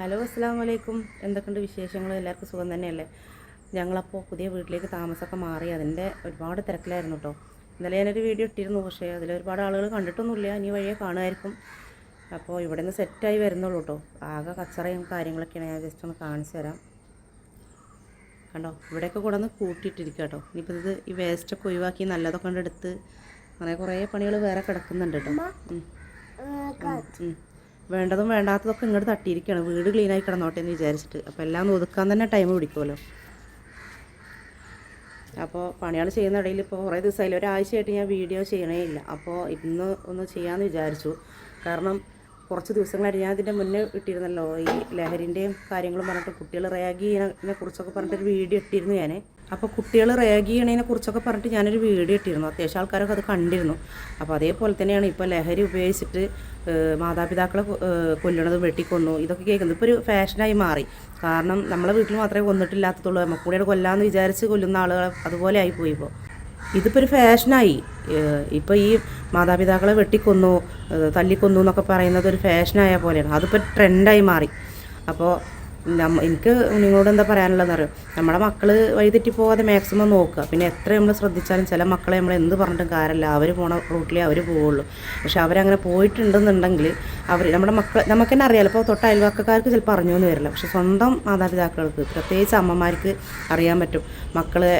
Hello അസ്സാം വലൈക്കും എന്തൊക്കെയുണ്ട് വിശേഷങ്ങൾ എല്ലാവർക്കും സുഖം തന്നെയല്ലേ? ഞങ്ങളപ്പോൾ പുതിയ വീട്ടിലേക്ക് താമസമൊക്കെ മാറി. അതിന്റെ ഒരുപാട് തിരക്കിലായിരുന്നു കേട്ടോ ഇന്നലെ ഞാനൊരു വീഡിയോ ഇട്ടിരുന്നു. പക്ഷേ അതിൽ ഒരുപാട് ആളുകൾ കണ്ടിട്ടൊന്നുമില്ല. ഇനി വഴിയെ കാണുമായിരിക്കും. അപ്പോൾ ഇവിടെ നിന്ന് സെറ്റായി വരുന്നുള്ളൂ കേട്ടോ ആകെ കച്ചറയും കാര്യങ്ങളൊക്കെയാണ്. ഞാൻ ജസ്റ്റ് ഒന്ന് കാണിച്ചു തരാം. കണ്ടോ? ഇവിടെയൊക്കെ കൂടെ ഒന്ന് കൂട്ടിയിട്ടിരിക്കുക കേട്ടോ ഇനിയിപ്പോൾ ഇത് ഈ വേസ്റ്റൊക്കെ ഒഴിവാക്കി നല്ലതൊക്കെ കൊണ്ടെടുത്ത് അങ്ങനെ കുറേ പണികൾ വേറെ കിടക്കുന്നുണ്ട് കേട്ടോ. വേണ്ടതും വേണ്ടാത്തതൊക്കെ ഇങ്ങോട്ട് തട്ടിയിരിക്കുകയാണ്. വീട് ക്ലീനായി കിടന്നോട്ടെ എന്ന് വിചാരിച്ചിട്ട്. അപ്പോൾ എല്ലാം ഒന്ന് ഒതുക്കാൻ തന്നെ ടൈം പിടിക്കുമല്ലോ. അപ്പോൾ പണികൾ ചെയ്യുന്ന ഇടയിൽ ഇപ്പോൾ കുറേ ദിവസമായില്ല? ഒരാഴ്ചയായിട്ട് ഞാൻ വീഡിയോ ചെയ്യണേ ഇല്ല. അപ്പോൾ ഇന്ന് ഒന്ന് ചെയ്യാമെന്ന് വിചാരിച്ചു. കാരണം കുറച്ച് ദിവസങ്ങളായിട്ട് ഞാൻ ഇതിന്റെ മുന്നേ ഇട്ടിരുന്നല്ലോ. ഈ ലഹരിന്റെയും കാര്യങ്ങളും പറഞ്ഞിട്ട് കുട്ടികൾ റിയാഗ് ചെയ്യുന്നതിനെ കുറിച്ചൊക്കെ പറഞ്ഞിട്ടൊരു വീഡിയോ ഇട്ടിരുന്നു ഞാൻ അപ്പോൾ കുട്ടികൾ റാഗി ചെയ്യണതിനെ കുറിച്ചൊക്കെ പറഞ്ഞിട്ട് ഞാനൊരു വീഡിയോ ഇട്ടിരുന്നു. അത്യാവശ്യം ആൾക്കാരൊക്കെ അത് കണ്ടിരുന്നു. അപ്പോൾ അതേപോലെ തന്നെയാണ് ഇപ്പോൾ ലഹരി ഉപയോഗിച്ചിട്ട് മാതാപിതാക്കളെ കൊല്ലണതും വെട്ടിക്കൊന്നു ഇതൊക്കെ കേൾക്കുന്നത്. ഇപ്പോൾ ഒരു ഫാഷനായി മാറി. കാരണം നമ്മളെ വീട്ടിൽ മാത്രമേ കൊന്നിട്ടില്ലാത്തതുള്ളൂ. നമുക്ക് കൂടെ കൊല്ലാമെന്ന് വിചാരിച്ച് കൊല്ലുന്ന ആളുകൾ അതുപോലെ ആയിപ്പോയി ഇപ്പോൾ ഇതിപ്പോൾ ഒരു ഫാഷനായി ഇപ്പോൾ ഈ മാതാപിതാക്കളെ വെട്ടിക്കൊന്നു തല്ലിക്കൊന്നു എന്നൊക്കെ പറയുന്നത് ഒരു ഫാഷനായ പോലെയാണ്. അതിപ്പോൾ ട്രെൻഡായി മാറി. അപ്പോൾ എനിക്ക് നിങ്ങളോട് എന്താ പറയാനുള്ളതെന്ന് അറിയാം? നമ്മുടെ മക്കൾ വഴിതെറ്റി പോകാതെ മാക്സിമം നോക്കുക. പിന്നെ എത്ര നമ്മൾ ശ്രദ്ധിച്ചാലും ചില മക്കളെ നമ്മൾ എന്ത് പറഞ്ഞിട്ടും കാര്യമില്ല. അവർ പോണ റൂട്ടിലേ അവർ പോവുള്ളൂ. പക്ഷെ അവരങ്ങനെ പോയിട്ടുണ്ടെന്നുണ്ടെങ്കിൽ അവർ നമ്മുടെ മക്കൾ നമുക്ക് തന്നെ അറിയാലോ. ഇപ്പോൾ തൊട്ട് അയൽവക്കക്കാർക്ക് ചിലപ്പോൾ അറിഞ്ഞു എന്ന് വരില്ല. പക്ഷെ സ്വന്തം മാതാപിതാക്കൾക്ക് പ്രത്യേകിച്ച് അമ്മമാർക്ക് അറിയാൻ പറ്റും. മക്കളെ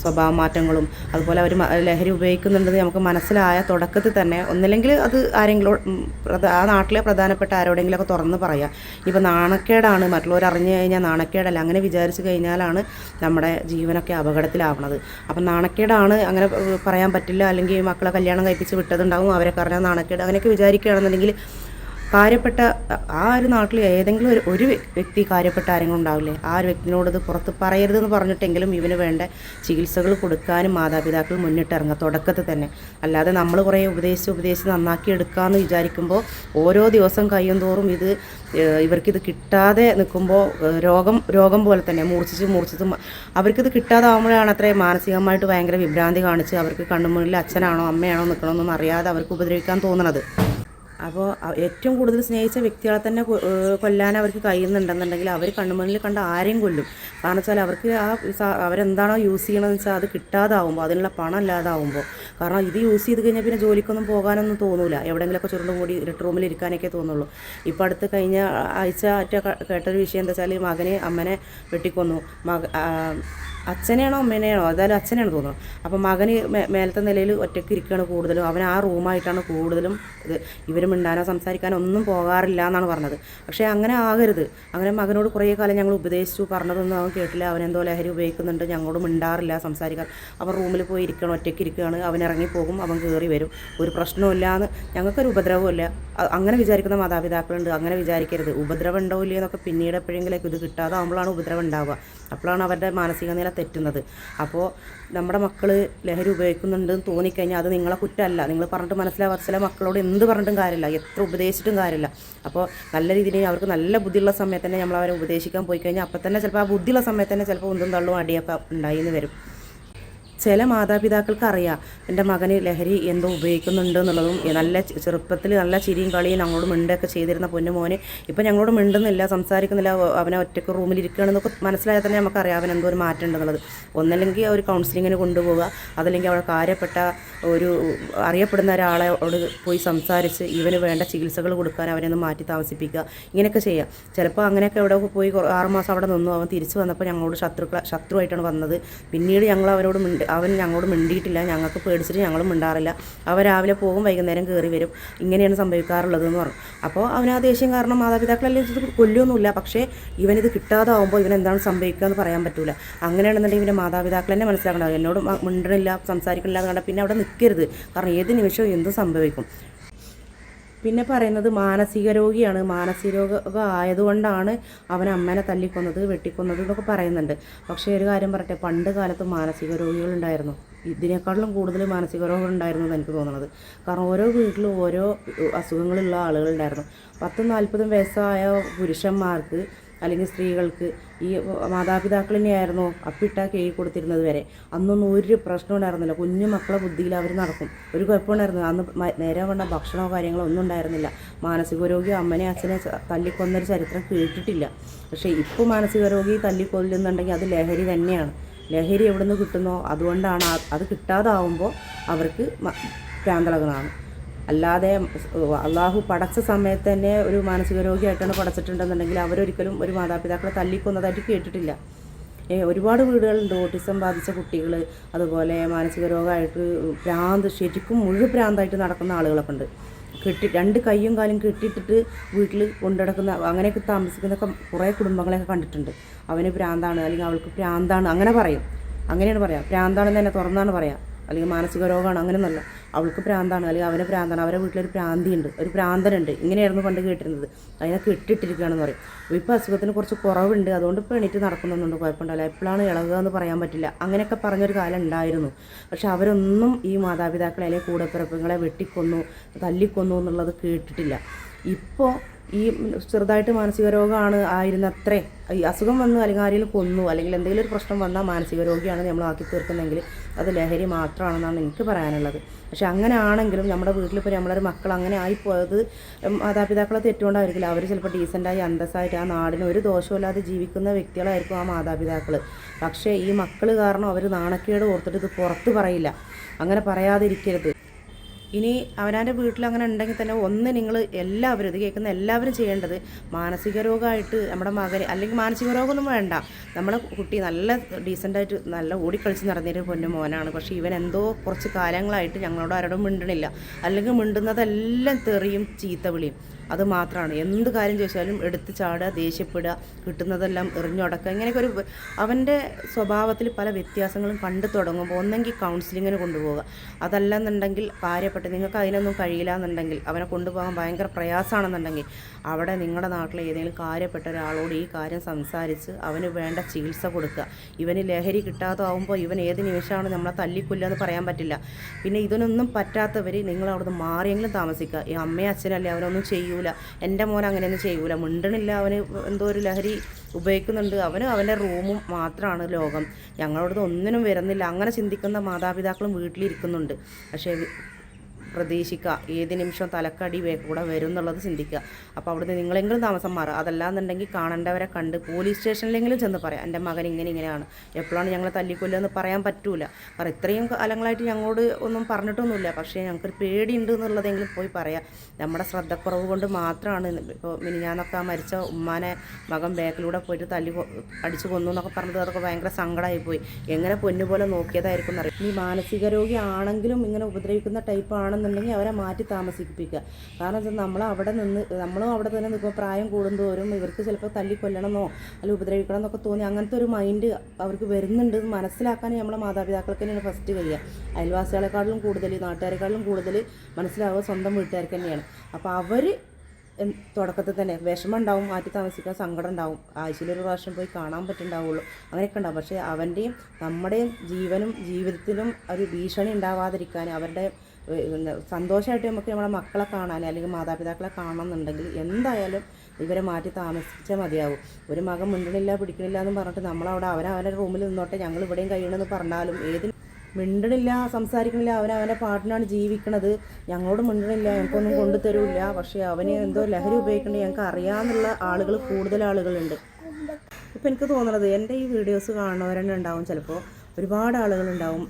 സ്വഭാവ മാറ്റങ്ങളും അതുപോലെ അവർ ലഹരി ഉപയോഗിക്കുന്നുണ്ടെന്ന് നമുക്ക് മനസ്സിലായ തുടക്കത്തിൽ തന്നെ ഒന്നില്ലെങ്കിൽ അത് ആരെങ്കിലും ആ നാട്ടിലെ പ്രധാനപ്പെട്ട ആരോടെങ്കിലുമൊക്കെ തുറന്ന് പറയാം. ഇപ്പോൾ നാണക്കേടാണ് മറ്റുള്ളവർ അറിഞ്ഞു കഴിഞ്ഞാൽ നാണക്കേടല്ല. അങ്ങനെ വിചാരിച്ചു കഴിഞ്ഞാലാണ് നമ്മുടെ ജീവനൊക്കെ അപകടത്തിലാവണത് അപ്പം നാണക്കേടാണ് അങ്ങനെ പറയാൻ പറ്റില്ല. അല്ലെങ്കിൽ മക്കളെ കല്യാണം കഴിപ്പിച്ച് വിട്ടതുണ്ടാവും. അവരെ പറഞ്ഞാൽ നാണക്കേട് അങ്ങനെയൊക്കെ വിചാരിക്കുകയാണെന്നുണ്ടെങ്കിൽ കാര്യപ്പെട്ട ആ ഒരു നാട്ടിൽ ഏതെങ്കിലും ഒരു ഒരു വ്യക്തി കാര്യപ്പെട്ട ആരെങ്കിലും ഉണ്ടാവില്ലേ? ആ ഒരു വ്യക്തിനോട് ഇത് പുറത്ത് പറയരുതെന്ന് പറഞ്ഞിട്ടെങ്കിലും ഇവന് വേണ്ട ചികിത്സകൾ കൊടുക്കാനും മാതാപിതാക്കൾ മുന്നിട്ടിറങ്ങുക തുടക്കത്തിൽ തന്നെ. അല്ലാതെ നമ്മൾ കുറേ ഉപദേശിച്ച് ഉപദേശിച്ച് നന്നാക്കി എടുക്കാമെന്ന് വിചാരിക്കുമ്പോൾ ഓരോ ദിവസം കഴിയും തോറും ഇത് ഇവർക്കിത് കിട്ടാതെ നിൽക്കുമ്പോൾ രോഗം രോഗം പോലെ തന്നെ മൂർച്ഛിച്ച് മൂർച്ഛിച്ച് അവർക്കിത് കിട്ടാതാവുമ്പോഴാണ് അത്രയും മാനസികമായിട്ട് ഭയങ്കര വിഭ്രാന്തി കാണിച്ച് അവർക്ക് കണ്ണുമുന്നിൽ അച്ഛനാണോ അമ്മയാണോ നിൽക്കണമെന്നൊന്നും അറിയാതെ അവർക്ക് ഉപദ്രവിക്കാൻ തോന്നുന്നത് അപ്പോൾ ഏറ്റവും കൂടുതൽ സ്നേഹിച്ച വ്യക്തികളെ തന്നെ കൊല്ലാൻ അവർക്ക് കഴിയുന്നുണ്ടെന്നുണ്ടെങ്കിൽ അവർ കണ്ണുമുന്നിൽ കണ്ട ആരെയും കൊല്ലും. കാരണം വെച്ചാൽ അവർക്ക് ആ അവരെന്താണോ യൂസ് ചെയ്യണമെന്ന് വെച്ചാൽ അത് കിട്ടാതാവുമ്പോൾ അതിനുള്ള പണം ഇല്ലാതാവുമ്പോൾ. കാരണം ഇത് യൂസ് ചെയ്ത് കഴിഞ്ഞാൽ പിന്നെ ജോലിക്കൊന്നും പോകാനൊന്നും തോന്നൂല. എവിടെയെങ്കിലുമൊക്കെ ചുരുണ്ടും കൂടി ഇരുട്ട് റൂമിൽ ഇരിക്കാനൊക്കെ തോന്നുള്ളൂ. ഇപ്പോൾ അടുത്ത് കഴിഞ്ഞ ആഴ്ച കേട്ടൊരു വിഷയം എന്താ വെച്ചാൽ മകനെ അമ്മനെ വെട്ടിക്കൊന്നു. മക അച്ഛനെയാണോ അമ്മേനെയാണോ? അതായാലും അച്ഛനെയാണ് തോന്നുന്നത്. അപ്പം മകന് മേലത്തെ നിലയിൽ ഒറ്റയ്ക്ക് ഇരിക്കുകയാണ് കൂടുതലും. അവൻ ആ റൂമായിട്ടാണ് കൂടുതലും ഇത് ഇവർ മിണ്ടാനോ സംസാരിക്കാനോ ഒന്നും പോകാറില്ല എന്നാണ് പറഞ്ഞത്. പക്ഷേ അങ്ങനെ ആകരുത്. അങ്ങനെ മകനോട് കുറേ കാലം ഞങ്ങൾ ഉപദേശിച്ചു. പറഞ്ഞതൊന്നും അവൻ കേട്ടില്ല. അവൻ എന്തോ ലഹരി ഉപയോഗിക്കുന്നുണ്ട്. ഞങ്ങളോട് മിണ്ടാറില്ല സംസാരിക്കാൻ അവൻ റൂമിൽ പോയി ഇരിക്കണം ഒറ്റയ്ക്ക് ഇരിക്കുകയാണ്. അവൻ ഇറങ്ങിപ്പോകും അവൻ കയറി വരും. ഒരു പ്രശ്നമില്ല എന്ന് ഞങ്ങൾക്കൊരു ഉപദ്രവമില്ല അങ്ങനെ വിചാരിക്കുന്ന മാതാപിതാക്കളുണ്ട്. അങ്ങനെ വിചാരിക്കരുത്. ഉപദ്രവം ഉണ്ടാവില്ല എന്നൊക്കെ പിന്നീട് എപ്പോഴെങ്കിലേക്ക് ഇത് കിട്ടാതാവുമ്പോഴാണ് ഉപദ്രവം ഉണ്ടാവുക. അപ്പോഴാണ് അവരുടെ മാനസിക നില തെറ്റുന്നത്. അപ്പോൾ നമ്മുടെ മക്കൾ ലഹരി ഉപയോഗിക്കുന്നുണ്ടെന്ന് തോന്നിക്കഴിഞ്ഞാൽ അത് നിങ്ങളെ കുറ്റമല്ല. നിങ്ങൾ പറഞ്ഞിട്ട് മനസ്സിലാവാത്ത ചില മക്കളോട് എന്ത് പറഞ്ഞിട്ടും കാര്യമില്ല. എത്ര ഉപദേശിച്ചിട്ടും കാര്യമില്ല. അപ്പോൾ നല്ല രീതിയിൽ അവർക്ക് നല്ല ബുദ്ധിയുള്ള സമയത്ത് തന്നെ നമ്മൾ അവരെ ഉപദേശിക്കാൻ പോയി കഴിഞ്ഞാൽ അപ്പോൾ തന്നെ ചിലപ്പോൾ ആ ബുദ്ധിയുള്ള സമയത്ത് തന്നെ ചിലപ്പോൾ ഉന്തും തള്ളും അടിയൊക്കെ ഉണ്ടായി എന്ന് വരും. ചില മാതാപിതാക്കൾക്ക് അറിയാം എന്റെ മകന് ലഹരി എന്തോ ഉപയോഗിക്കുന്നുണ്ട് എന്നുള്ളതും നല്ല ചെറുപ്പത്തിൽ നല്ല ചിരിയും കളിയും ഞങ്ങളോട് മിണ്ടൊക്കെ ചെയ്തിരുന്ന പൊന്നു മോനെ ഇപ്പം ഞങ്ങളോട് മിണ്ടുന്നില്ല സംസാരിക്കുന്നില്ല അവനെ ഒറ്റയ്ക്ക് റൂമിൽ ഇരിക്കുകയാണെന്നൊക്കെ മനസ്സിലായാൽ തന്നെ നമുക്കറിയാം അവൻ എന്തോ ഒരു മാറ്റം ഉണ്ടെന്നുള്ളത്. ഒന്നല്ലെങ്കിൽ ഒരു കൗൺസിലിങ്ങിന് കൊണ്ടുപോവുക അതല്ലെങ്കിൽ അവിടെ കാര്യപ്പെട്ട ഒരു അറിയപ്പെടുന്ന ഒരാളെ ഒരാളോട് പോയി സംസാരിച്ച് ഇവന് വേണ്ട ചികിത്സകൾ കൊടുക്കാൻ അവനെ ഒന്ന് മാറ്റി താമസിപ്പിക്കുക ഇങ്ങനെയൊക്കെ ചെയ്യാം. ചിലപ്പോൾ അങ്ങനെയൊക്കെ എവിടെ പോയി ആറുമാസം അവിടെ നിന്നു അവൻ തിരിച്ചു വന്നപ്പോൾ ഞങ്ങളോട് ശത്രുക്കള ശത്രുവായിട്ടാണ് വന്നത്. പിന്നീട് ഞങ്ങൾ അവനോട് മിണ്ടി അവൻ ഞങ്ങളോട് മിണ്ടിയിട്ടില്ല ഞങ്ങൾക്ക് പേടിച്ചിട്ട് ഞങ്ങളും മിണ്ടാറില്ല. അവൻ രാവിലെ പോകും വൈകുന്നേരം കയറി വരും. ഇങ്ങനെയാണ് സംഭവിക്കാറുള്ളത് എന്ന് പറഞ്ഞു. അപ്പോൾ അവൻ ആ ദേഷ്യം കാരണം മാതാപിതാക്കളെല്ലാം ഇത് കൊല്ലൊന്നുമില്ല പക്ഷേ ഇവനിത് കിട്ടാതാവുമ്പോൾ ഇവൻ എന്താണ് സംഭവിക്കുക എന്ന് പറയാൻ പറ്റില്ല അങ്ങനെയാണെന്നുണ്ടെങ്കിൽ ഇവന്റെ മാതാപിതാക്കൾ തന്നെ മനസ്സിലാക്കണം. എന്നോട് മിണ്ടണില്ല സംസാരിക്കണില്ല എന്ന് പിന്നെ അവിടെ നിൽക്കരുത്. കാരണം ഏത് നിമിഷവും എന്തും സംഭവിക്കും. പിന്നെ പറയുന്നത് മാനസിക രോഗിയാണ്. മാനസിക രോഗം ആയതുകൊണ്ടാണ് അവൻ അമ്മേനെ തല്ലിക്കൊന്നത് വെട്ടിക്കൊന്നത് എന്നൊക്കെ പറയുന്നുണ്ട്. പക്ഷേ ഒരു കാര്യം പറയട്ടെ പണ്ട് കാലത്ത് മാനസിക രോഗികളുണ്ടായിരുന്നു. ഇതിനേക്കാളും കൂടുതൽ മാനസിക രോഗം ഉണ്ടായിരുന്നു എന്ന് എനിക്ക് തോന്നുന്നത് കാരണം ഓരോ വീട്ടിലും ഓരോ അസുഖങ്ങളുള്ള ആളുകളുണ്ടായിരുന്നു. പത്തും നാൽപ്പതും വയസ്സായ പുരുഷന്മാർക്ക് അല്ലെങ്കിൽ സ്ത്രീകൾക്ക് ഈ മാതാപിതാക്കൾ അപ്പിട്ട കേഴി കൊടുത്തിരുന്നത് വരെ. അന്നൊന്നും ഒരു പ്രശ്നം ഉണ്ടായിരുന്നില്ല. കുഞ്ഞു മക്കളെ ബുദ്ധിയിൽ അവർ നടക്കും. ഒരു കുഴപ്പമുണ്ടായിരുന്നു അന്ന് നേരെ വേണ്ട ഭക്ഷണമോ കാര്യങ്ങളോ ഒന്നും ഉണ്ടായിരുന്നില്ല. മാനസിക രോഗി അമ്മനെ അച്ഛനെ തല്ലിക്കൊന്നൊരു ചരിത്രം കേട്ടിട്ടില്ല. പക്ഷേ ഇപ്പോൾ മാനസികരോഗി തല്ലിക്കൊല്ലുന്നുണ്ടെങ്കിൽ അത് ലഹരി തന്നെയാണ്. ലഹരി എവിടെ നിന്ന് കിട്ടുന്നോ? അതുകൊണ്ടാണ് അത് കിട്ടാതാവുമ്പോൾ അവർക്ക് ഭ്രാന്തളകളാണ് അല്ലാതെ അള്ളാഹു പടച്ച സമയത്ത് തന്നെ ഒരു മാനസിക രോഗിയായിട്ടാണ് പടച്ചിട്ടുണ്ടെന്നുണ്ടെങ്കിൽ അവരൊരിക്കലും ഒരു മാതാപിതാക്കളെ തല്ലിക്കൊന്നതായിട്ട് കേട്ടിട്ടില്ല. ഒരുപാട് വീടുകളുണ്ട്. ഓട്ടിസം ബാധിച്ച കുട്ടികൾ അതുപോലെ മാനസിക രോഗമായിട്ട് ഭ്രാന്ത് ശരിക്കും മുഴു ഭ്രാന്തായിട്ട് നടക്കുന്ന ആളുകളൊക്കെ ഉണ്ട്. കെട്ടി രണ്ട് കൈയും കാലും കെട്ടിയിട്ടിട്ട് വീട്ടിൽ കൊണ്ടുനടക്കുന്ന അങ്ങനെയൊക്കെ താമസിക്കുന്നൊക്കെ കുറേ കുടുംബങ്ങളെയൊക്കെ കണ്ടിട്ടുണ്ട്. അവന് ഭ്രാന്താണ് അല്ലെങ്കിൽ അവൾക്ക് ഭ്രാന്താണ് അങ്ങനെ പറയും. അങ്ങനെയാണ് പറയാം. ഭ്രാന്താണെന്ന് തന്നെ തുറന്നാണ് പറയാം. അല്ലെങ്കിൽ മാനസിക രോഗമാണ് അങ്ങനെയൊന്നുമല്ല. അവൾക്ക് പ്രാന്താണ് അല്ലെങ്കിൽ അവനെ പ്രാന്താണ് അവരുടെ വീട്ടിലൊരു പ്രാന്തിയുണ്ട് ഒരു പ്രാന്തനുണ്ട്. ഇങ്ങനെയായിരുന്നു പണ്ട് കേട്ടിരുന്നത്. അതിനെ കെട്ടിട്ടിരിക്കുകയാണെന്ന് പറയും. ഇപ്പോൾ അസുഖത്തിന് കുറച്ച് കുറവുണ്ട്. അതുകൊണ്ട് ഇപ്പോൾ എണീറ്റ് നടക്കുന്നൊന്നുണ്ട് കുഴപ്പമുണ്ടല്ലോ എപ്പോഴാണ് ഇളകുക എന്ന് പറയാൻ പറ്റില്ല. അങ്ങനെയൊക്കെ പറഞ്ഞൊരു കാലം ഉണ്ടായിരുന്നു. പക്ഷെ അവരൊന്നും ഈ മാതാപിതാക്കളെ അല്ലെങ്കിൽ കൂടെപ്പിറപ്പങ്ങളെ വെട്ടിക്കൊന്നു തല്ലിക്കൊന്നു എന്നുള്ളത് കേട്ടിട്ടില്ല. ഇപ്പോൾ ഈ ചെറുതായിട്ട് മാനസിക രോഗമാണ് ആയിരുന്നത്രേ. ഈ അസുഖം വന്നു അല്ലെങ്കിൽ ആരെങ്കിലും കൊന്നു അല്ലെങ്കിൽ എന്തെങ്കിലും ഒരു പ്രശ്നം വന്നാൽ മാനസിക രോഗിയാണ് നമ്മൾ ആക്കി തീർക്കുന്നതെങ്കിൽ അത് ലഹരി മാത്രമാണെന്നാണ് എനിക്ക് പറയാനുള്ളത്. പക്ഷെ അങ്ങനെ ആണെങ്കിലും നമ്മുടെ വീട്ടിലിപ്പോൾ നമ്മളൊരു മക്കൾ അങ്ങനെ ആയിപ്പോയത് മാതാപിതാക്കളെ തെറ്റുകൊണ്ടായിരിക്കില്ല. അവർ ചിലപ്പോൾ ഡീസന്റായി അന്തസ്സായിട്ട് ആ നാടിന് ഒരു ദോഷമില്ലാതെ ജീവിക്കുന്ന വ്യക്തികളായിരിക്കും ആ മാതാപിതാക്കൾ പക്ഷേ ഈ മക്കൾ കാരണം അവർ നാണക്കേട് ഓർത്തിട്ട് ഇത് പുറത്ത് പറയില്ല. അങ്ങനെ പറയാതിരിക്കരുത്. ഇനി അവനവന്റെ വീട്ടിൽ അങ്ങനെ ഉണ്ടെങ്കിൽ തന്നെ ഒന്ന് നിങ്ങൾ എല്ലാവരും ഇത് കേൾക്കുന്ന എല്ലാവരും ചെയ്യേണ്ടത് മാനസിക രോഗമായിട്ട് നമ്മുടെ മകന് അല്ലെങ്കിൽ മാനസിക രോഗമൊന്നും വേണ്ട. നമ്മുടെ കുട്ടി നല്ല ഡീസന്റായിട്ട് നല്ല ഓടിക്കളിച്ച് നടന്നിരുന്ന പൊന്നു മോനാണ്. പക്ഷേ ഇവൻ എന്തോ കുറച്ച് കാലങ്ങളായിട്ട് ഞങ്ങളോട് ആരോടും മിണ്ടണില്ല. അല്ലെങ്കിൽ മിണ്ടുന്നതെല്ലാം തെറിയും ചീത്ത വിളിയും. അത് മാത്രമാണ് എന്ത് കാര്യം ചോദിച്ചാലും എടുത്ത് ചാടുക ദേഷ്യപ്പെടുക കിട്ടുന്നതെല്ലാം എറിഞ്ഞുടക്കുക ഇങ്ങനെയൊക്കെ ഒരു അവന്റെ സ്വഭാവത്തിൽ പല വ്യത്യാസങ്ങളും കണ്ടു തുടങ്ങുമ്പോൾ ഒന്നെങ്കിൽ കൗൺസിലിങ്ങിന് കൊണ്ടുപോവുക. അതല്ലെന്നുണ്ടെങ്കിൽ കാര്യപ്പെട്ട് നിങ്ങൾക്ക് അതിനൊന്നും കഴിയില്ല എന്നുണ്ടെങ്കിൽ അവനെ കൊണ്ടുപോകാൻ ഭയങ്കര പ്രയാസമാണെന്നുണ്ടെങ്കിൽ അവിടെ നിങ്ങളുടെ നാട്ടിലെ ഏതെങ്കിലും കാര്യപ്പെട്ട ഒരാളോട് ഈ കാര്യം സംസാരിച്ച് അവന് വേണ്ട ചികിത്സ കൊടുക്കുക. ഇവന് ലഹരി കിട്ടാതാവുമ്പോൾ ഇവൻ ഏത് നിമിഷമാണ് നമ്മളെ തല്ലിക്കൊല്ലുക എന്ന് പറയാൻ പറ്റില്ല. പിന്നെ ഇതിനൊന്നും പറ്റാത്തവർ നിങ്ങൾ അവിടുന്ന് മാറിയെങ്കിലും താമസിക്കുക. ഈ അമ്മയും അച്ഛനല്ലേ അവനൊന്നും ചെയ്യൂല. എന്റെ മോൻ അങ്ങനെയൊന്നും ചെയ്യൂല. മിണ്ടണില്ല. അവന് എന്തോ ഒരു ലഹരി ഉപയോഗിക്കുന്നുണ്ട്. അവന് അവന്റെ റൂമും മാത്രമാണ് ലോകം. ഞങ്ങളോടത് ഒന്നിനും വരുന്നില്ല. അങ്ങനെ ചിന്തിക്കുന്ന മാതാപിതാക്കളും വീട്ടിലിരിക്കുന്നുണ്ട്. പക്ഷേ പ്രതീക്ഷിക്കുക. ഏത് നിമിഷം തലക്കടി കൂടെ വരും എന്നുള്ളത് ചിന്തിക്കുക. അപ്പോൾ അവിടുന്ന് നിങ്ങളെങ്കിലും താമസം മാറുക. അതല്ലാന്നുണ്ടെങ്കിൽ കാണേണ്ടവരെ കണ്ട് പോലീസ് സ്റ്റേഷനിലെങ്കിലും ചെന്ന് പറയാം. എന്റെ മകൻ ഇങ്ങനെ ഇങ്ങനെയാണ്. എപ്പോഴാണ് ഞങ്ങളെ തല്ലിക്കൊല്ലുക എന്ന് പറയാൻ പറ്റൂല. കാരണം ഇത്രയും കാലങ്ങളായിട്ട് ഞങ്ങളോട് ഒന്നും പറഞ്ഞിട്ടൊന്നുമില്ല. പക്ഷേ ഞങ്ങൾക്കൊരു പേടിയുണ്ട് എന്നുള്ളതെങ്കിലും പോയി പറയാം. നമ്മുടെ ശ്രദ്ധക്കുറവ് കൊണ്ട് മാത്രമാണ് ഇപ്പോൾ മിനിഞ്ഞാന്നൊക്കെ ആ മരിച്ച ഉമ്മാനെ മകൻ ബാക്കിലൂടെ പോയിട്ട് തല്ലി അടിച്ചു കൊന്നു എന്നൊക്കെ പറഞ്ഞത് അതൊക്കെ ഭയങ്കര സങ്കടമായി പോയി. എങ്ങനെ പൊന്നുപോലെ നോക്കിയതായിരിക്കും എന്നറിയാം. ഈ മാനസിക രോഗി ആണെങ്കിലും ഇങ്ങനെ ഉപദ്രവിക്കുന്ന ടൈപ്പ് ആണെന്നുണ്ടെങ്കിൽ അവരെ മാറ്റി താമസിപ്പിക്കുക. കാരണം വെച്ചാൽ നമ്മൾ അവിടെ നിന്ന് നമ്മളും അവിടെ തന്നെ നിൽക്കുമ്പോൾ പ്രായം കൂടുന്തോറും ഇവർക്ക് ചിലപ്പോൾ തല്ലിക്കൊല്ലണമെന്നോ അല്ലെങ്കിൽ ഉപദ്രവിക്കണം എന്നൊക്കെ തോന്നി അങ്ങനത്തെ ഒരു മൈൻഡ് അവർക്ക് വരുന്നുണ്ട്. മനസ്സിലാക്കാൻ നമ്മളെ മാതാപിതാക്കൾക്ക് തന്നെയാണ് ഫസ്റ്റ് കഴിയുക. അയൽവാസികളെക്കാളും കൂടുതൽ നാട്ടുകാരെക്കാളും കൂടുതൽ മനസ്സിലാവുക സ്വന്തം വീട്ടുകാർക്ക് തന്നെയാണ്. അപ്പോൾ അവർ തുടക്കത്തിൽ തന്നെ വിഷമം ഉണ്ടാവും മാറ്റി താമസിക്കാൻ സങ്കടം ഉണ്ടാവും. ആഴ്ചയിലൊരു പ്രാവശ്യം പോയി കാണാൻ പറ്റുണ്ടാവുള്ളൂ. അങ്ങനെയൊക്കെ ഉണ്ടാവും. പക്ഷേ അവന്റെയും നമ്മുടെയും ജീവനും ജീവിതത്തിലും ഒരു ഭീഷണി ഉണ്ടാവാതിരിക്കാൻ അവരുടെ സന്തോഷമായിട്ട് നമുക്ക് നമ്മുടെ മക്കളെ കാണാൻ അല്ലെങ്കിൽ മാതാപിതാക്കളെ കാണണമെന്നുണ്ടെങ്കിൽ എന്തായാലും ഇവരെ മാറ്റി താമസിച്ചാൽ മതിയാവും. ഒരു മകൻ മിണ്ടണില്ല പിടിക്കണില്ല എന്ന് പറഞ്ഞിട്ട് നമ്മളവിടെ അവരവരുടെ റൂമിൽ നിന്നോട്ടെ ഞങ്ങൾ ഇവിടെയും കഴിയണമെന്ന് പറഞ്ഞാലും ഏത് മിണ്ടണില്ല സംസാരിക്കണില്ല അവൻ പാട്ടിനാണ് ജീവിക്കണത് ഞങ്ങളോട് മിണ്ടണില്ല ഞങ്ങൾക്കൊന്നും കൊണ്ടു തരൂല്ല. പക്ഷേ അവന് എന്തോ ലഹരി ഉപയോഗിക്കണേ ഞങ്ങൾക്ക് അറിയാമെന്നുള്ള ആളുകൾ കൂടുതൽ ആളുകളുണ്ട്. ഇപ്പം എനിക്ക് തോന്നുന്നത് എന്റെ ഈ വീഡിയോസ് കാണുന്നവരെന്നെ ഉണ്ടാവും ചിലപ്പോൾ. ഒരുപാട് ആളുകളുണ്ടാവും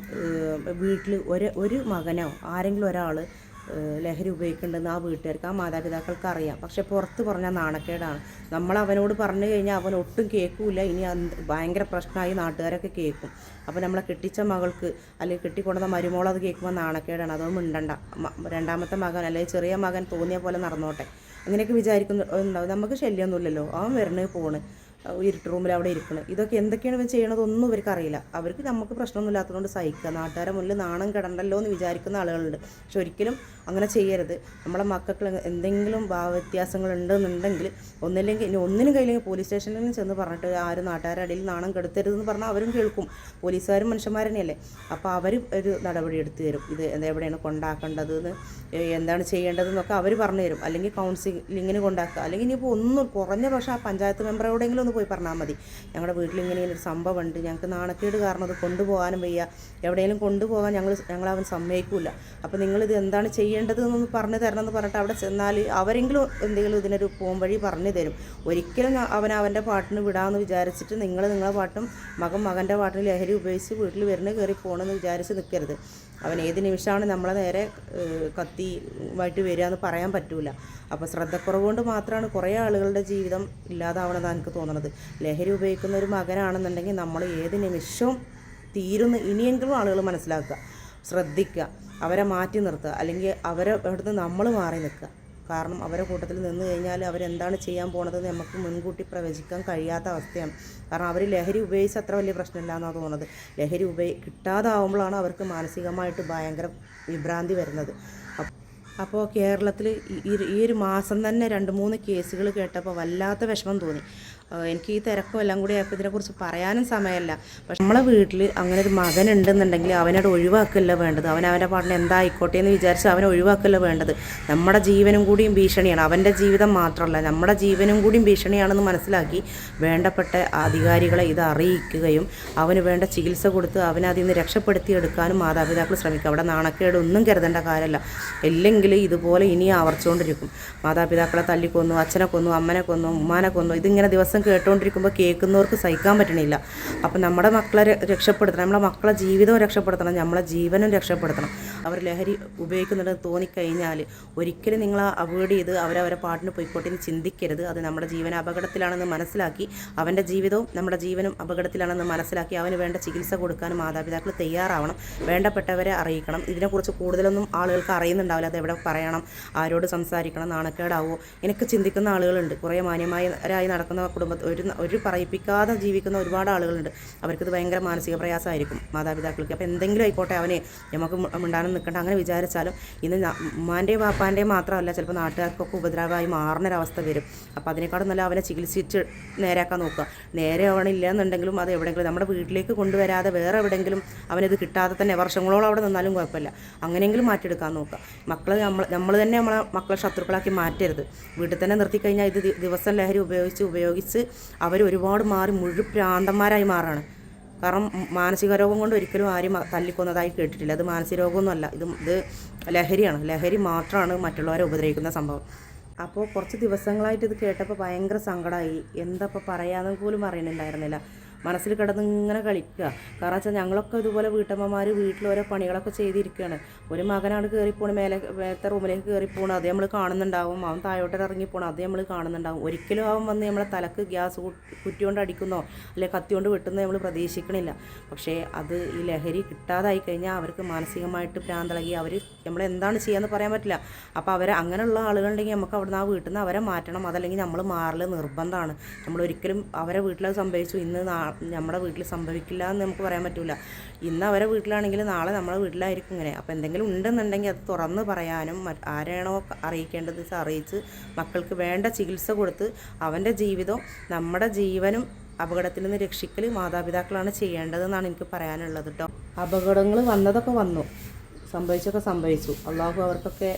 വീട്ടിൽ ഒരു ഒരു മകനോ ആരെങ്കിലും ഒരാൾ ലഹരി ഉപയോഗിക്കേണ്ടെന്ന് ആ വീട്ടുകാർക്ക് ആ മാതാപിതാക്കൾക്ക് അറിയാം. പക്ഷെ പുറത്ത് പറഞ്ഞാൽ നാണക്കേടാണ്. നമ്മൾ അവനോട് പറഞ്ഞു കഴിഞ്ഞാൽ അവൻ ഒട്ടും കേൾക്കൂല ഇനി ഭയങ്കര പ്രശ്നമായി നാട്ടുകാരൊക്കെ കേൾക്കും അപ്പോൾ നമ്മളെ കെട്ടിച്ച മകൾക്ക് അല്ലെങ്കിൽ കെട്ടിക്കൊണ്ടുവന്ന മരുമോൾ അത് കേൾക്കുമ്പോൾ നാണക്കേടാണ്. അതൊന്നും ഉണ്ടണ്ട രണ്ടാമത്തെ മകൻ അല്ലെങ്കിൽ ചെറിയ മകൻ തോന്നിയ പോലെ നടന്നോട്ടെ. അങ്ങനെയൊക്കെ വിചാരിക്കുന്നുണ്ടാവും നമുക്ക് ശല്യമൊന്നുമില്ലല്ലോ അവൻ വരണേ പോണ്. ഇരുട്ട് റൂമിൽ അവിടെ ഇരിക്കണം. ഇതൊക്കെ എന്തൊക്കെയാണ് ഇവർ ചെയ്യണതൊന്നും ഇവർക്ക് അറിയില്ല. അവർക്ക് നമുക്ക് പ്രശ്നമൊന്നും ഇല്ലാത്തതുകൊണ്ട് സഹിക്കുക നാട്ടുകാരെ മുന്നിൽ നാണം കിടണ്ടല്ലോ എന്ന് വിചാരിക്കുന്ന ആളുകളുണ്ട്. പക്ഷെ ഒരിക്കലും അങ്ങനെ ചെയ്യരുത്. നമ്മളെ മക്കൾക്ക് എന്തെങ്കിലും ഭാവവ്യത്യാസങ്ങൾ ഉണ്ടെന്നുണ്ടെങ്കിൽ ഒന്നില്ലെങ്കിൽ ഇനി ഒന്നിനും കയ്യിലെങ്കിൽ പോലീസ് സ്റ്റേഷനിൽ ചെന്ന് പറഞ്ഞിട്ട് ആരും നാട്ടുകാരുടെ ഇടയിൽ നാണം കെടുത്തരുതെന്ന് പറഞ്ഞാൽ അവരും കേൾക്കും. പോലീസുകാരും മനുഷ്യന്മാർ തന്നെയല്ലേ? അപ്പോൾ അവർ ഒരു നടപടി എടുത്തു തരും. ഇത് എവിടെയാണ് കൊണ്ടാക്കേണ്ടത് എന്താണ് ചെയ്യേണ്ടതെന്നൊക്കെ അവർ പറഞ്ഞു തരും. അല്ലെങ്കിൽ കൗൺസിലിങ്ങിന് കൊണ്ടാക്കുക. അല്ലെങ്കിൽ ഇനിയിപ്പോൾ ഒന്നും കുറഞ്ഞ പക്ഷേ ആ പഞ്ചായത്ത് മെമ്പറോടെങ്കിലും ഒന്ന് പോയി പറഞ്ഞാൽ മതി. ഞങ്ങളുടെ വീട്ടിൽ ഇങ്ങനെ ഒരു സംഭവം ഉണ്ട് ഞങ്ങൾക്ക് നാണക്കേട് കാരണം അത് കൊണ്ടുപോകാനും വയ്യ. എവിടെയെങ്കിലും കൊണ്ടുപോകാൻ ഞങ്ങൾ ഞങ്ങൾ അവൻ സമ്മതിക്കില്ല അപ്പോൾ നിങ്ങളിത് എന്താണ് ചെയ്യേണ്ടത് എന്നൊന്ന് പറഞ്ഞു തരണം എന്ന് പറഞ്ഞിട്ട് അവിടെ ചെന്നാൽ അവരെങ്കിലും എന്തെങ്കിലും ഇതിനൊരു പോംവഴി പറഞ്ഞു തരും. ഒരിക്കലും അവൻ അവന്റെ പാട്ടിന് വിടാമെന്ന് വിചാരിച്ചിട്ട് നിങ്ങൾ നിങ്ങളെ പാട്ടും മകൻ മകന്റെ പാട്ടിന് ലഹരി ഉപയോഗിച്ച് വീട്ടിൽ വരുന്ന കയറി പോകണമെന്ന് വിചാരിച്ച് നിൽക്കരുത് അവൻ ഏത് നിമിഷമാണ് നമ്മളെ നേരെ കത്തി വായിട്ട് വരിക എന്ന് പറയാൻ പറ്റൂല. അപ്പോൾ ശ്രദ്ധക്കുറവ് കൊണ്ട് മാത്രമാണ് കുറേ ആളുകളുടെ ജീവിതം ഇല്ലാതാവണതാണ് എനിക്ക് തോന്നുന്നത് ലഹരി ഉപയോഗിക്കുന്ന ഒരു മകനാണെന്നുണ്ടെങ്കിൽ നമ്മൾ ഏത് നിമിഷവും തീരുന്ന ഇനിയെങ്കിലും ആളുകൾ മനസ്സിലാക്കുക ശ്രദ്ധിക്കുക അവരെ മാറ്റി നിർത്തുക അല്ലെങ്കിൽ അവരെ അവിടുന്ന് നമ്മൾ മാറി നിൽക്കുക. കാരണം അവരെ കൂട്ടത്തിൽ നിന്ന് കഴിഞ്ഞാൽ അവരെന്താണ് ചെയ്യാൻ പോണതെന്ന് നമുക്ക് മുൻകൂട്ടി പ്രവചിക്കാൻ കഴിയാത്ത അവസ്ഥയാണ്. കാരണം അവർ ലഹരി ഉപയോഗിച്ച് അത്ര വലിയ പ്രശ്നമില്ല എന്നാണ് തോന്നുന്നത്. ലഹരി ഉപയോഗി കിട്ടാതാവുമ്പോഴാണ് അവർക്ക് മാനസികമായിട്ട് ഭയങ്കര വിഭ്രാന്തി വരുന്നത്. അപ്പോൾ കേരളത്തിൽ ഈ ഒരു മാസം തന്നെ രണ്ട് മൂന്ന് കേസുകൾ കേട്ടപ്പോൾ വല്ലാത്ത വിഷമം തോന്നി. എനിക്ക് ഈ തിരക്കും എല്ലാം കൂടി ആയപ്പോൾ ഇതിനെക്കുറിച്ച് പറയാനും സമയമല്ല. പക്ഷെ നമ്മളെ വീട്ടിൽ അങ്ങനെ ഒരു മകൻ ഉണ്ടെന്നുണ്ടെങ്കിൽ അവനോട് ഒഴിവാക്കല്ല വേണ്ടത്. അവൻ അവന്റെ പാട്ടിന് എന്തായിക്കോട്ടെ എന്ന് വിചാരിച്ച് അവനെ ഒഴിവാക്കല്ല വേണ്ടത്. നമ്മുടെ ജീവനും കൂടിയും ഭീഷണിയാണ്. അവന്റെ ജീവിതം മാത്രമല്ല നമ്മുടെ ജീവനും കൂടിയും ഭീഷണിയാണെന്ന് മനസ്സിലാക്കി വേണ്ടപ്പെട്ട അധികാരികളെ ഇത് അറിയിക്കുകയും അവന് വേണ്ട ചികിത്സ കൊടുത്ത് അവനെ അതിൽ നിന്ന് രക്ഷപ്പെടുത്തിയെടുക്കാനും മാതാപിതാക്കൾ ശ്രമിക്കുക അവിടെ നാണക്കേട് ഒന്നും കരുതേണ്ട കാര്യമല്ല. ഇല്ലെങ്കിൽ ഇതുപോലെ ഇനി ആവർച്ചുകൊണ്ടിരിക്കും മാതാപിതാക്കളെ തല്ലിക്കൊന്നു അച്ഛനെ കൊന്നു അമ്മനെ കൊന്നു ഉമ്മാനെ കൊന്നു ഇതിങ്ങനെ ദിവസം കേട്ടുകൊണ്ടിരിക്കുമ്പോൾ കേൾക്കുന്നവർക്ക് സഹിക്കാൻ പറ്റണില്ല. അപ്പം നമ്മുടെ മക്കളെ രക്ഷപ്പെടുത്തണം. നമ്മുടെ മക്കളെ ജീവിതവും രക്ഷപ്പെടുത്തണം. നമ്മളെ ജീവനും രക്ഷപ്പെടുത്തണം. അവർ ലഹരി ഉപയോഗിക്കുന്നുണ്ട് തോന്നിക്കഴിഞ്ഞാൽ ഒരിക്കലും നിങ്ങൾ അവോയ്ഡ് ചെയ്ത് അവരവരെ പാട്ടിന് പോയിക്കോട്ടെ ചിന്തിക്കരുത്. അത് നമ്മുടെ ജീവൻ അപകടത്തിലാണെന്ന് മനസ്സിലാക്കി അവന്റെ ജീവിതവും നമ്മുടെ ജീവനും അപകടത്തിലാണെന്ന് മനസ്സിലാക്കി അവന് വേണ്ട ചികിത്സ കൊടുക്കാനും മാതാപിതാക്കൾ തയ്യാറാവണം. വേണ്ടപ്പെട്ടവരെ അറിയിക്കണം. ഇതിനെക്കുറിച്ച് കൂടുതലൊന്നും ആളുകൾക്ക് അറിയുന്നുണ്ടാവില്ല. അത് എവിടെ പറയണം? ആരോട് സംസാരിക്കണം? നാണക്കേടാവോ? എനിക്ക് ചിന്തിക്കുന്ന ആളുകളുണ്ട്. കുറേ മാന്യമായരായി നടക്കുന്ന കുടുംബ ഒരു ഒരു പറയിപ്പിക്കാതെ ജീവിക്കുന്ന ഒരുപാട് ആളുകളുണ്ട്. അവർക്കിത് ഭയങ്കര മാനസിക പ്രയാസമായിരിക്കും മാതാപിതാക്കൾക്ക്. അപ്പോൾ എന്തെങ്കിലും ആയിക്കോട്ടെ അവനെ നമുക്ക് മിണ്ടാനും നിൽക്കണ്ട അങ്ങനെ വിചാരിച്ചാലും ഇന്ന് ഉമ്മാന്റെയും വാപ്പാന്റെയും മാത്രമല്ല ചിലപ്പോൾ നാട്ടുകാർക്കൊക്കെ ഉപദ്രവമായി മാറുന്നൊരവസ്ഥ വരും. അപ്പോൾ അതിനേക്കാളും നല്ല അവനെ ചികിത്സിച്ച് നേരാക്കാൻ നോക്കുക. നേരെ അവനില്ല എന്നുണ്ടെങ്കിലും അത് എവിടെയെങ്കിലും നമ്മുടെ വീട്ടിലേക്ക് കൊണ്ടുവരാതെ വേറെ എവിടെയെങ്കിലും അവനത് കിട്ടാതെ തന്നെ വർഷങ്ങളോളം അവിടെ നിന്നാലും കുഴപ്പമില്ല. അങ്ങനെയെങ്കിലും മാറ്റിയെടുക്കാൻ നോക്കുക. മക്കളെ നമ്മൾ നമ്മൾ തന്നെ നമ്മളെ മക്കളെ ശത്രുക്കളാക്കി മാറ്റരുത്. വീട്ടിൽ തന്നെ നിർത്തിക്കഴിഞ്ഞാൽ ഇത് ദിവസം ലഹരി ഉപയോഗിച്ച് ഉപയോഗിച്ച് അവർ ഒരുപാട് മാറി മുഴു പ്രാന്തന്മാരായി മാറാണ്. കാരണം മാനസിക രോഗം കൊണ്ട് ഒരിക്കലും ആരും തല്ലിക്കൊന്നതായി കേട്ടിട്ടില്ല. അത് മാനസിക രോഗമൊന്നുമല്ല. ഇത് ഇത് ലഹരിയാണ്. ലഹരി മാത്രമാണ് മറ്റുള്ളവരെ ഉപദ്രവിക്കുന്ന സംഭവം. അപ്പോൾ കുറച്ച് ദിവസങ്ങളായിട്ട് ഇത് കേട്ടപ്പോൾ ഭയങ്കര സങ്കടമായി എന്താ ഇപ്പോൾ പറയാമെന്ന് പോലും അറിയണില്ലായിരുന്നില്ല മനസ്സിൽ കിടന്ന് ഇങ്ങനെ കളിക്കുക. കാരണം വെച്ചാൽ ഞങ്ങളൊക്കെ ഇതുപോലെ വീട്ടമ്മമാർ വീട്ടിൽ ഓരോ പണികളൊക്കെ ചെയ്തിരിക്കുകയാണ് ഒരു മകനാണ് കയറിപ്പോണ് മേലെ മേലത്തെ റൂമിലേക്ക് കയറിപ്പോണ് അത് നമ്മൾ കാണുന്നുണ്ടാവും. അവൻ താഴോട്ട് ഇറങ്ങിപ്പോണം അത് നമ്മൾ കാണുന്നുണ്ടാവും. ഒരിക്കലും അവൻ വന്ന് നമ്മളെ തലക്ക് ഗ്യാസ് കുറ്റിയോണ്ട് അടിക്കുന്നോ അല്ലെ കത്തി കൊണ്ട് വെട്ടുന്നോ നമ്മൾ പ്രതീക്ഷിക്കണില്ല. പക്ഷേ അത് ഈ ലഹരി കിട്ടാതായി കഴിഞ്ഞാൽ അവർക്ക് മാനസികമായിട്ട് ഭ്രാന്തളകി അവർ നമ്മൾ എന്താണ് ചെയ്യാന്ന് പറയാൻ പറ്റില്ല. അപ്പോൾ അവരെ അങ്ങനെയുള്ള ആളുകളുണ്ടെങ്കിൽ നമുക്ക് അവിടുന്ന് ആ വീട്ടിൽ നിന്ന് അവരെ മാറ്റണം. അതല്ലെങ്കിൽ നമ്മൾ മാറൽ നിർബന്ധമാണ് നമ്മൾ ഒരിക്കലും അവരെ വീട്ടിലത് സംഭവിച്ചു. ഇന്ന് നമ്മുടെ വീട്ടിൽ സംഭവിക്കില്ല എന്ന് നമുക്ക് പറയാൻ പറ്റില്ല ഇന്ന് അവരെ വീട്ടിലാണെങ്കിൽ നാളെ നമ്മുടെ വീട്ടിലായിരിക്കും ഇങ്ങനെ. അപ്പോൾ എന്തെങ്കിലും ഉണ്ടെന്നുണ്ടെങ്കിൽ അത് തുറന്ന് പറയാനും ആരാണോ അറിയിക്കേണ്ടത് അറിയിച്ച് മക്കൾക്ക് വേണ്ട ചികിത്സ കൊടുത്ത് അവന്റെ ജീവിതം നമ്മുടെ ജീവനും അപകടത്തിൽ നിന്ന് രക്ഷിക്കൽ മാതാപിതാക്കളാണ് ചെയ്യേണ്ടതെന്നാണ് എനിക്ക് പറയാനുള്ളത് കേട്ടോ അപകടങ്ങൾ വന്നതൊക്കെ വന്നു. സംഭവിച്ചൊക്കെ സംഭവിച്ചു. അള്ളാഹു അവർക്കൊക്കെ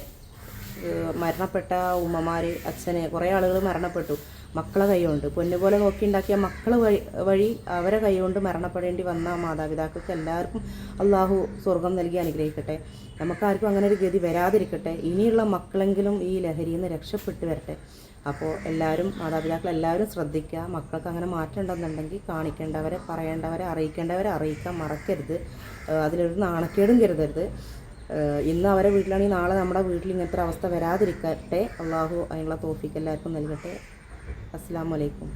മരണപ്പെട്ട ഉമ്മമാർ അച്ഛനെ കുറേ ആളുകൾ മരണപ്പെട്ടു. മക്കളെ കൈകൊണ്ട്. പൊന്നുപോലെ നോക്കിയുണ്ടാക്കിയ മക്കളെ വഴി വഴി അവരെ കൈകൊണ്ട് മരണപ്പെടേണ്ടി വന്ന മാതാപിതാക്കൾക്ക് എല്ലാവർക്കും അള്ളാഹു സ്വർഗം നൽകി അനുഗ്രഹിക്കട്ടെ. നമുക്കാർക്കും അങ്ങനെ ഒരു ഗതി വരാതിരിക്കട്ടെ. ഇനിയുള്ള മക്കളെങ്കിലും ഈ ലഹരിയിൽ നിന്ന് രക്ഷപ്പെട്ട് വരട്ടെ. അപ്പോൾ എല്ലാവരും മാതാപിതാക്കൾ എല്ലാവരും ശ്രദ്ധിക്കുക. മക്കൾക്ക് അങ്ങനെ മാറ്റം ഉണ്ടെന്നുണ്ടെങ്കിൽ കാണിക്കേണ്ടവരെ പറയേണ്ടവരെ അറിയിക്കേണ്ടവരെ അറിയിക്കാൻ മറക്കരുത്. അതിലൊരു നാണക്കേടും കരുതരുത്. ഇന്ന് അവരെ വീട്ടിലാണെങ്കിൽ നാളെ നമ്മുടെ വീട്ടിൽ ഇങ്ങനത്തെ അവസ്ഥ വരാതിരിക്കട്ടെ. അള്ളാഹു അതിനുള്ള തോഫിക്ക് എല്ലാവർക്കും നൽകട്ടെ. അസ്സാം വലൈക്കും